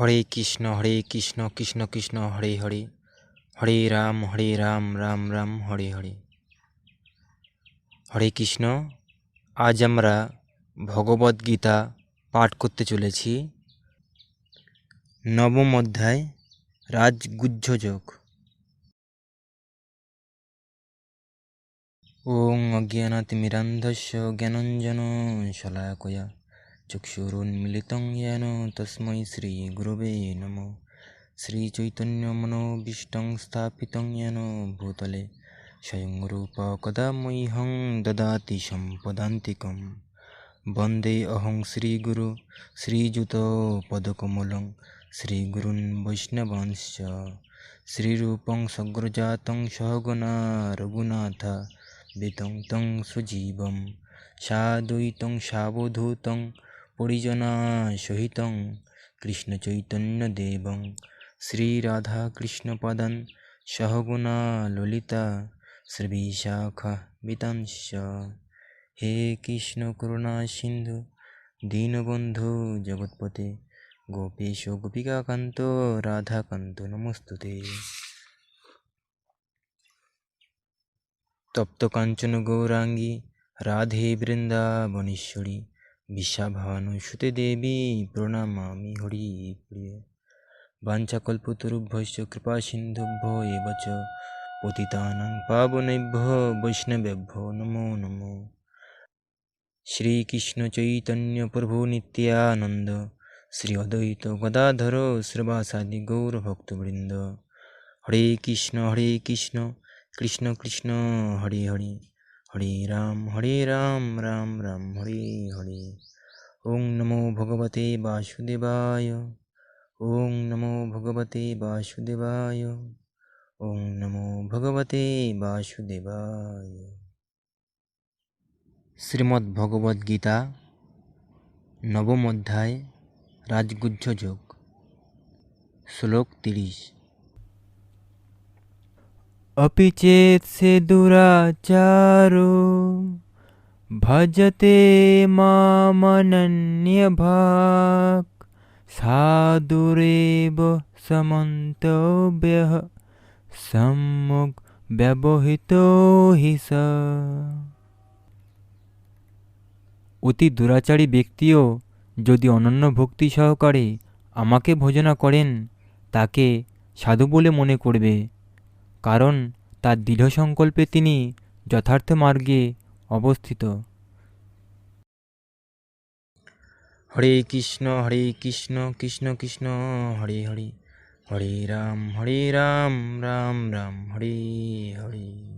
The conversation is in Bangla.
হরে কৃষ্ণ হরে কৃষ্ণ কৃষ্ণ কৃষ্ণ, হরে হরে। হরে রাম হরে রাম রাম রাম, হরে হরে। হরে কৃষ্ণ, আজ আমরা ভগবদ গীতা পাঠ করতে চলেছি। নবম অধ্যায় রাজগুহ্যযোগ ওং অজ্ঞানাতিমিরান্ধস্য জ্ঞানঞ্জন শলাকয়া। চক্ষুরুন চক্ষুরুন্মিলিতং জ্ঞান তস্মৈ শ্রীগুরবে নমো মনোবিষ্টং স্থাপিতং জ্ঞান ভূতলে স্বয়ং রূপ কদা মহং দদাতি সম্পদান্তিকম বন্দে অহং শ্রীগুরু শ্রীযুতপদকমূলং শ্রীগুরুन् বৈষ্ণবাংশ্চ শ্রীরূপং সগ্রজাতং সহগুণা রঘুনাথ বিতং তং সুজীবম সাদুইতং সাবধূতং সাবধূतं পরিজনাসহিतं কৃষ্ণচৈতন্যদেবং শ্রীরাধাকৃষ্ণপদান সহগুণা ললিতা শ্রীবিশাখা বিতাংশ হে কৃষ্ণ করুণা সিন্ধু, দীনবন্ধু জগৎপতে, গোপেশ গোপিকাকান্ত রাধাকান্ত নমস্তুতে। তপ্তকাঞ্চন গৌরাঙ্গী, রাধে বৃন্দাবনেশ্বরী। বিশ্বাভানুসুতে দেবী প্রণমামি হরি প্রিয়। বাঞ্ছাকল্পতরুভ্যশ্চ কৃপা সিন্ধুভ্য এব চ পতিতানাং পাবনেভ্য বৈষ্ণবেভ্যো নমো নমো। শ্রীকৃষ্ণ চৈতন্য প্রভু নিত্যানন্দ, শ্রী অদ্বৈত গদাধর শ্রীবাসাদি গৌরভক্তবৃন্দ হরে কৃষ্ণ হরে কৃষ্ণ কৃষ্ণ কৃষ্ণ, হরে হরে। হরে রাম হরে রাম রাম রাম, হরে হরে। ওং নমো ভগবতে বাসুদেবায়। ওং নমো ভগবতে বাসুদেবায়। ওং নমো ভগবতে বাসুদেবায়। শ্রীমদ্ ভগবদ গীতা নবম অধ্যায়, রাজগুহ্য যোগ, শ্লোক তিরিশ। अपि चेत् से दुराचारो भजते मामनन्यभाक् साधुरेव समन्तव्यः सम्मुख ব্যবহৃত হি স অতি দুরাচারী ব্যক্তিও যদি অনন্য ভক্তি সহকারে আমাকে ভোজনা করেন তাকে সাধু বলে মনে করবে কারণ তার দৃঢ় সংকল্পে তিনি যথার্থ মার্গে অবস্থিত। হরে কৃষ্ণ হরে কৃষ্ণ কৃষ্ণ কৃষ্ণ, হরে হরে হরে রাম হরে রাম রাম রাম, হরে হরে।